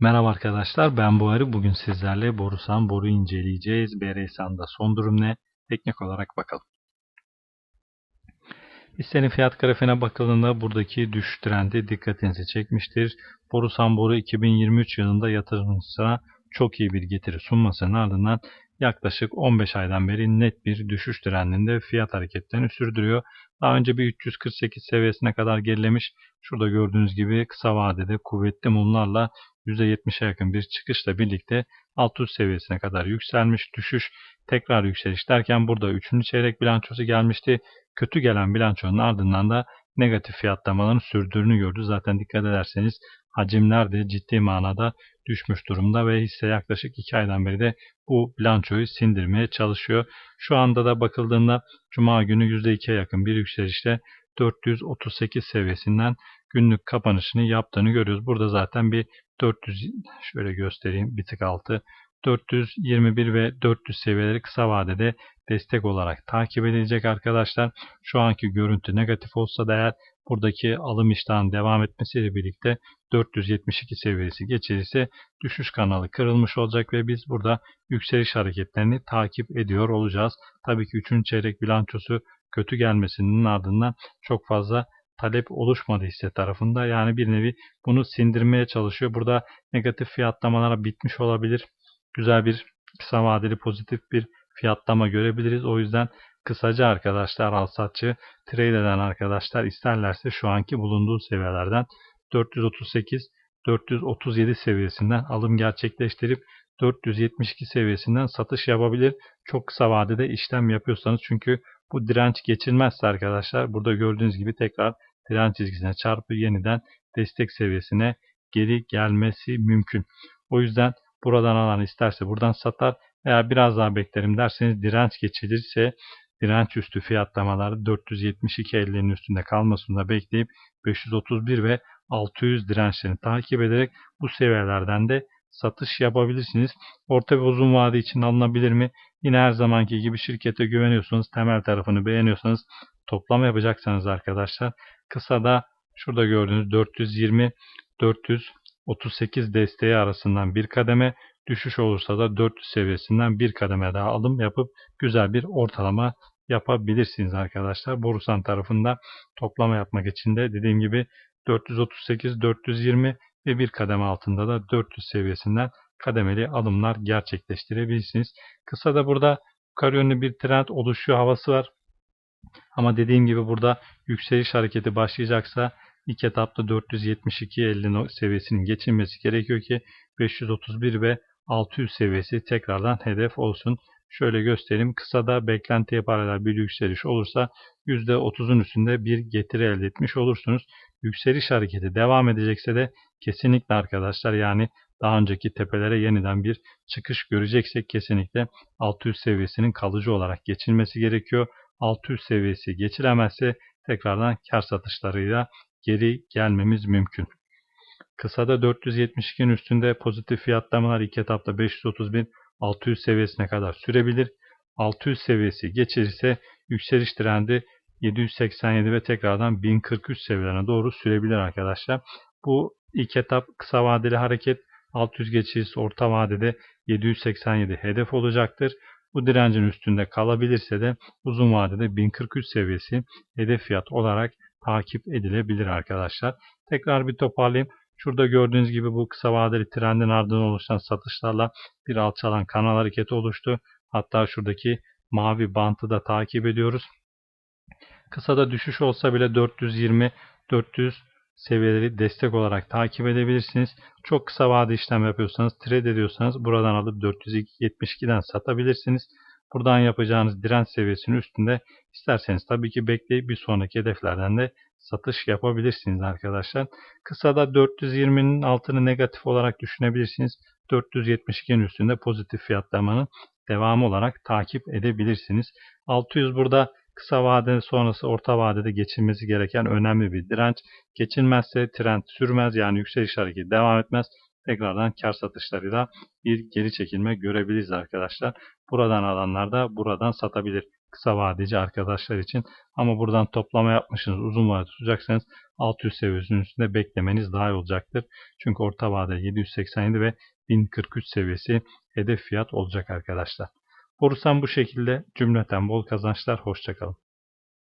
Merhaba arkadaşlar ben Buhari. Bugün sizlerle Borusan boru inceleyeceğiz. BRSAN'da son durum ne? Teknik olarak bakalım. Hissenin fiyat grafiğine bakıldığında buradaki düşüş trendi dikkatinizi çekmiştir. Borusan boru 2023 yılında yatırımcısına çok iyi bir getiri sunmasının ardından yaklaşık 15 aydan beri net bir düşüş trendinde fiyat hareketlerini sürdürüyor. Daha önce bir 348 seviyesine kadar gerilemiş. Şurada gördüğünüz gibi kısa vadede kuvvetli mumlarla %70'e yakın bir çıkışla birlikte 600 seviyesine kadar yükselmiş. Düşüş tekrar yükseliş derken burada 3. çeyrek bilançosu gelmişti. Kötü gelen bilançonun ardından da negatif fiyatlamaların sürdüğünü gördü. Zaten dikkat ederseniz hacimler de ciddi manada düşmüş durumda ve hisse yaklaşık 2 aydan beri de bu bilançoyu sindirmeye çalışıyor. Şu anda da bakıldığında Cuma günü %2'ye yakın bir yükselişte 438 seviyesinden günlük kapanışını yaptığını görüyoruz. Burada zaten bir 400 şöyle göstereyim bir tık altı 421 ve 400 seviyeleri kısa vadede destek olarak takip edilecek arkadaşlar. Şu anki görüntü negatif olsa da eğer buradaki alım iştahının devam etmesiyle birlikte 472 seviyesi geçilirse düşüş kanalı kırılmış olacak ve biz burada yükseliş hareketlerini takip ediyor olacağız. Tabii ki 3. çeyrek bilançosu kötü gelmesinin ardından çok fazla talep oluşmadı hisse tarafında. Yani bir nevi bunu sindirmeye çalışıyor. Burada negatif fiyatlamalara bitmiş olabilir. Güzel bir kısa vadeli pozitif bir fiyatlama görebiliriz. O yüzden kısaca arkadaşlar al satçı trade eden arkadaşlar isterlerse şu anki bulunduğu seviyelerden 438 437 seviyesinden alım gerçekleştirip 472 seviyesinden satış yapabilir. Çok kısa vadede işlem yapıyorsanız çünkü bu direnç geçilmezse arkadaşlar burada gördüğünüz gibi tekrar direnç çizgisine çarpı yeniden destek seviyesine geri gelmesi mümkün. O yüzden buradan alan isterse buradan satar veya biraz daha beklerim derseniz direnç geçilirse direnç üstü fiyatlamaları 472.50'nin üstünde kalmasını da bekleyip 531 ve 600 dirençlerini takip ederek bu seviyelerden de satış yapabilirsiniz. Orta ve uzun vade için alınabilir mi? Yine her zamanki gibi şirkete güveniyorsanız, temel tarafını beğeniyorsanız toplama yapacaksanız arkadaşlar kısa da şurada gördüğünüz 420 438 desteği arasından bir kademe düşüş olursa da 400 seviyesinden bir kademe daha alım yapıp güzel bir ortalama yapabilirsiniz arkadaşlar. Borusan tarafında toplama yapmak için de dediğim gibi 438, 420 ve bir kademe altında da 400 seviyesinden kademeli alımlar gerçekleştirebilirsiniz. Kısa da burada yukarı yönlü bir trend oluşuyor havası var. Ama dediğim gibi burada yükseliş hareketi başlayacaksa ilk etapta 472.50 seviyesinin geçilmesi gerekiyor ki 531 ve 600 seviyesi tekrardan hedef olsun. Şöyle göstereyim. Kısada beklentiye paralel bir yükseliş olursa %30'un üstünde bir getiri elde etmiş olursunuz. Yükseliş hareketi devam edecekse de kesinlikle arkadaşlar yani daha önceki tepelere yeniden bir çıkış göreceksek kesinlikle 600 seviyesinin kalıcı olarak geçilmesi gerekiyor. 600 seviyesi geçilemezse tekrardan kar satışlarıyla geri gelmemiz mümkün. Kısada 472'nin üstünde pozitif fiyatlamalar ilk etapta 531 600 seviyesine kadar sürebilir. 600 seviyesi geçirirse yükseliş trendi 787 ve tekrardan 1043 seviyelerine doğru sürebilir arkadaşlar. Bu ilk etap kısa vadeli hareket 600 geçirirse orta vadede 787 hedef olacaktır. Bu direncin üstünde kalabilirse de uzun vadede 1043 seviyesi hedef fiyat olarak takip edilebilir arkadaşlar. Tekrar bir toparlayayım. Şurada gördüğünüz gibi bu kısa vadeli trendin ardından oluşan satışlarla bir alçalan kanal hareketi oluştu. Hatta şuradaki mavi bantı da takip ediyoruz. Kısada düşüş olsa bile 420 400 seviyeleri destek olarak takip edebilirsiniz. Çok kısa vade işlem yapıyorsanız, trade ediyorsanız buradan alıp 472'den satabilirsiniz. Buradan yapacağınız direnç seviyesinin üstünde isterseniz tabii ki bekleyip bir sonraki hedeflerden de satış yapabilirsiniz arkadaşlar. Kısada 420'nin altını negatif olarak düşünebilirsiniz. 472'nin üstünde pozitif fiyatlamanın devamı olarak takip edebilirsiniz. 600 burada kısa vade sonrası orta vadede geçilmesi gereken önemli bir direnç. Geçilmezse trend sürmez yani yükseliş hareketi devam etmez. Tekrardan kar satışlarıyla bir geri çekilme görebiliriz arkadaşlar. Buradan alanlar da buradan satabilir. kısa vadeci arkadaşlar için. Ama buradan toplama yapmışsınız uzun vade tutacaksanız 600 seviyesinin üstünde beklemeniz daha iyi olacaktır. Çünkü orta vade 787 ve 1043 seviyesi hedef fiyat olacak arkadaşlar. Borusan bu şekilde cümleten bol kazançlar. Hoşçakalın.